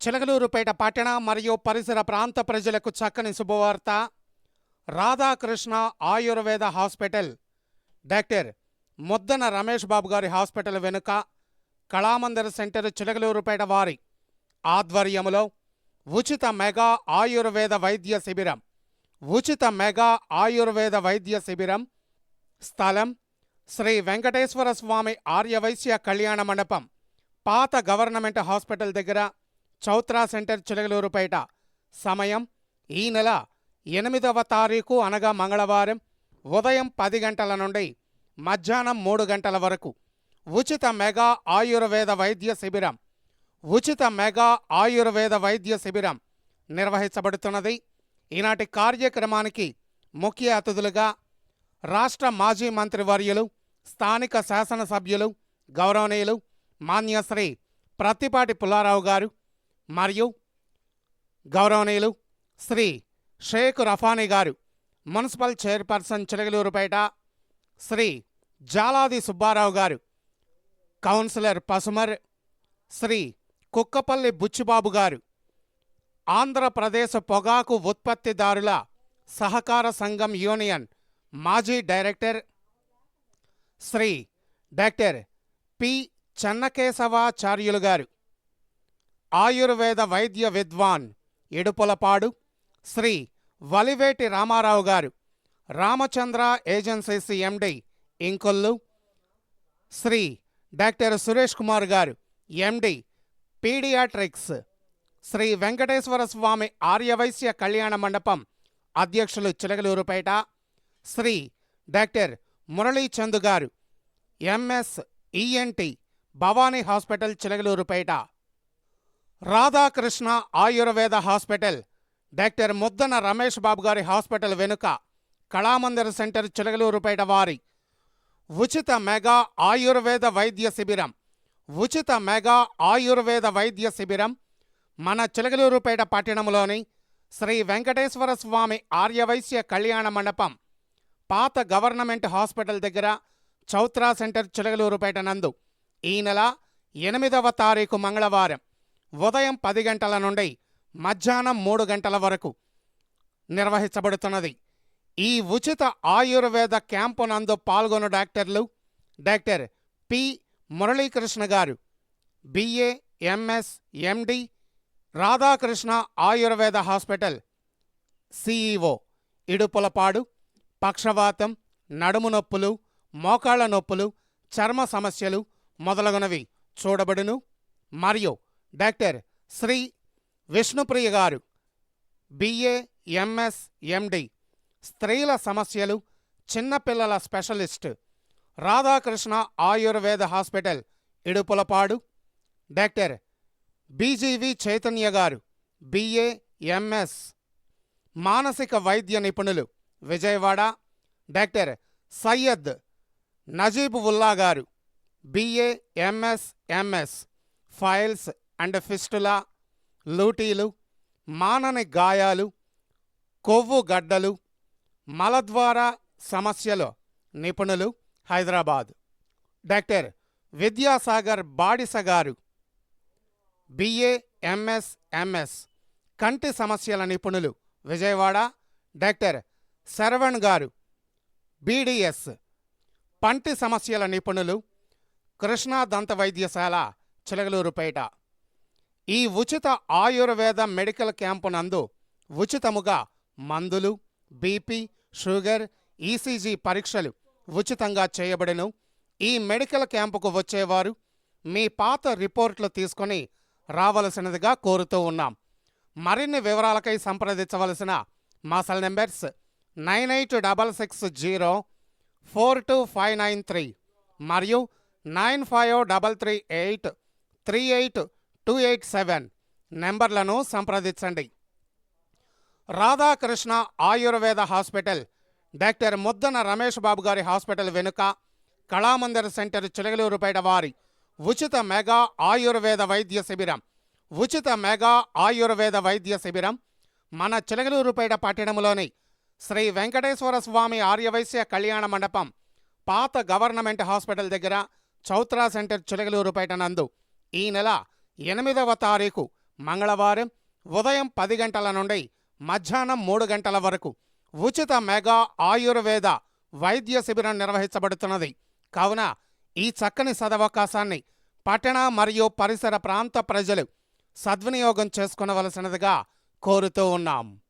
చిలకలూరుపేట పట్టణ మరియు పరిసర ప్రాంత ప్రజలకు చక్కని శుభవార్త. రాధాకృష్ణ ఆయుర్వేద హాస్పిటల్. డాక్టర్ ముద్దన రమేష్ బాబు గారి హాస్పిటల్ వెనుక కళామందిర సెంటర్ చిలకలూరుపేట వారి ఆధ్వర్యములో ఉచిత మెగా ఆయుర్వేద వైద్య శిబిరం. ఉచిత మెగా ఆయుర్వేద వైద్య శిబిరం స్థలం శ్రీ వెంకటేశ్వర స్వామి ఆర్యవైశ్య కళ్యాణ మండపం. పాత గవర్నమెంట్ హాస్పిటల్ దగ్గర చౌత్రా సెంటర్ చిలగలూరుపేట సమయం ఈ నెల ఎనిమిదవ తారీఖు అనగా మంగళవారం ఉదయం పది గంటల నుండి మధ్యాహ్నం మూడు గంటల వరకు ఉచిత మెగా ఆయుర్వేద వైద్య శిబిరం ఉచిత మెగా ఆయుర్వేద వైద్య శిబిరం నిర్వహించబడుతున్నది. ఈనాటి కార్యక్రమానికి ముఖ్య అతిథులుగా రాష్ట్ర మాజీ మంత్రివర్యులు స్థానిక శాసనసభ్యులు గౌరవనీయులు మాన్యశ్రీ ప్రత్తిపాటి పుల్లారావు గారు మరియు గౌరవనీయులు Shri Sheikh Rafani garu municipal chairperson Chilakaluripet Shri Jaladi Subbarao garu councillor Pasumarru Shri Kukkapalli Buchibabu garu Andhra Pradesh పొగాకు ఉత్పత్తిదారుల సహకార సంఘం యూనియన్ మాజీ director Shri doctor P. Chennakesavacharyulu garu. Ayurveda వైద్య విద్వాన్ Idupulapadu Shri Valiveti Ramarao garu Ramachandra agencies MD Inkollu Shri doctor Suresh Kumar garu MD paediatrics Shri Venkateswara Swamy Aryavysya Kalyana Mandapam అధ్యక్షులు Chilakaluripet Shri doctor Muralichand garu MS ENT Bhavani hospital Chilakaluripet Radhakrishna Ayurveda hospital doctor Muddana Ramesh Babu గారి hospital వెనుక కళామందిర centre Chilakaluripet వారి. ఉచిత mega Ayurveda వైద్య శిబిరం. ఉచిత mega Ayurveda వైద్య శిబిరం మన చిలగలూరుపేట పట్టణంలోని శ్రీ వెంకటేశ్వర స్వామి ఆర్యవైశ్య కళ్యాణ మండపం పాత గవర్నమెంట్ హాస్పిటల్ దగ్గర చౌత్రా సెంటర్ చిలగలూరుపేట నందు ఈ నెల ఎనిమిదవ తారీఖు మంగళవారం. ఉదయం పది గంటల నుండి మధ్యాహ్నం మూడు గంటల వరకు నిర్వహించబడుతున్నది. ఈ ఉచిత ఆయుర్వేద క్యాంపు నందు పాల్గొన్న డాక్టర్లు doctor P. Muralikrishna garu BA MS MD Radhakrishna Ayurveda hospital CEO Idupulapadu పక్షవాతం నడుము నొప్పులు మోకాళ్ళ నొప్పులు చర్మ సమస్యలు మొదలగునవి చూడబడును. మరియు డాక్టర్ శ్రీ విష్ణుప్రియ గారు బిఏ ఎంఎస్ ఎండి స్త్రీల సమస్యలు చిన్నపిల్లల specialist Radhakrishna Ayurveda hospital Idupulapadu. Doctor BGV Chaitanya garu BA MS మానసిక వైద్య నిపుణులు Vijayawada. Doctor Syed Najeeb Ulla garu BA MS MS piles and fistula లూటీలు మానని గాయాలు కొవ్వు గడ్డలు మలద్వార సమస్యలు నిపుణులు హైదరాబాద్. డాక్టర్ విద్యాసాగర్ బాడిస గారు బిఏ ఎంఎస్ ఎంఎస్ కంటి సమస్యల నిపుణులు విజయవాడ. డాక్టర్ శరవణ్ గారు బీడిఎస్ పంటి సమస్యల నిపుణులు కృష్ణా దంత వైద్యశాల చిలగలూరుపేట ఈ ఉచిత ఆయుర్వేద మెడికల్ క్యాంపు నందు ఉచితముగా మందులు బీపీ షుగర్ ఈసీజీ పరీక్షలు ఉచితంగా చేయబడెను. ఈ మెడికల్ క్యాంపుకు వచ్చేవారు మీ పాత రిపోర్ట్లు తీసుకొని రావలసినదిగా కోరుతూ ఉన్నాం. మరిన్ని వివరాలకై సంప్రదించవలసిన మా cell numbers nine eight double six zero four two five nine three మరియు nine five double three eight three eight two eight seven నెంబర్లను సంప్రదించండి. రాధాకృష్ణ ఆయుర్వేద హాస్పిటల్ డాక్టర్ ముద్దన రమేష్ బాబు గారి హాస్పిటల్ వెనుక కళామందిర్ సెంటర్ చిలగలూరుపేట వారి ఉచిత మెగా ఆయుర్వేద వైద్య శిబిరం ఉచిత మెగా ఆయుర్వేద వైద్య శిబిరం మన చిలగలూరుపేట పట్టణంలోని శ్రీ వెంకటేశ్వర స్వామి ఆర్యవైశ్య కళ్యాణ మండపం పాత గవర్నమెంట్ హాస్పిటల్ దగ్గర చౌత్రా సెంటర్ చిలగలూరుపేట నందు ఈ నెల ఎనిమిదవ తారీఖు మంగళవారం ఉదయం పది గంటల నుండి మధ్యాహ్నం మూడు గంటల వరకు ఉచిత మెగా ఆయుర్వేద వైద్య శిబిరం నిర్వహించబడుతున్నది. కావున ఈ చక్కని సదవకాశాన్ని పట్టణ మరియు పరిసర ప్రాంత ప్రజలు సద్వినియోగం చేసుకునవలసినదిగా కోరుతూ ఉన్నాం.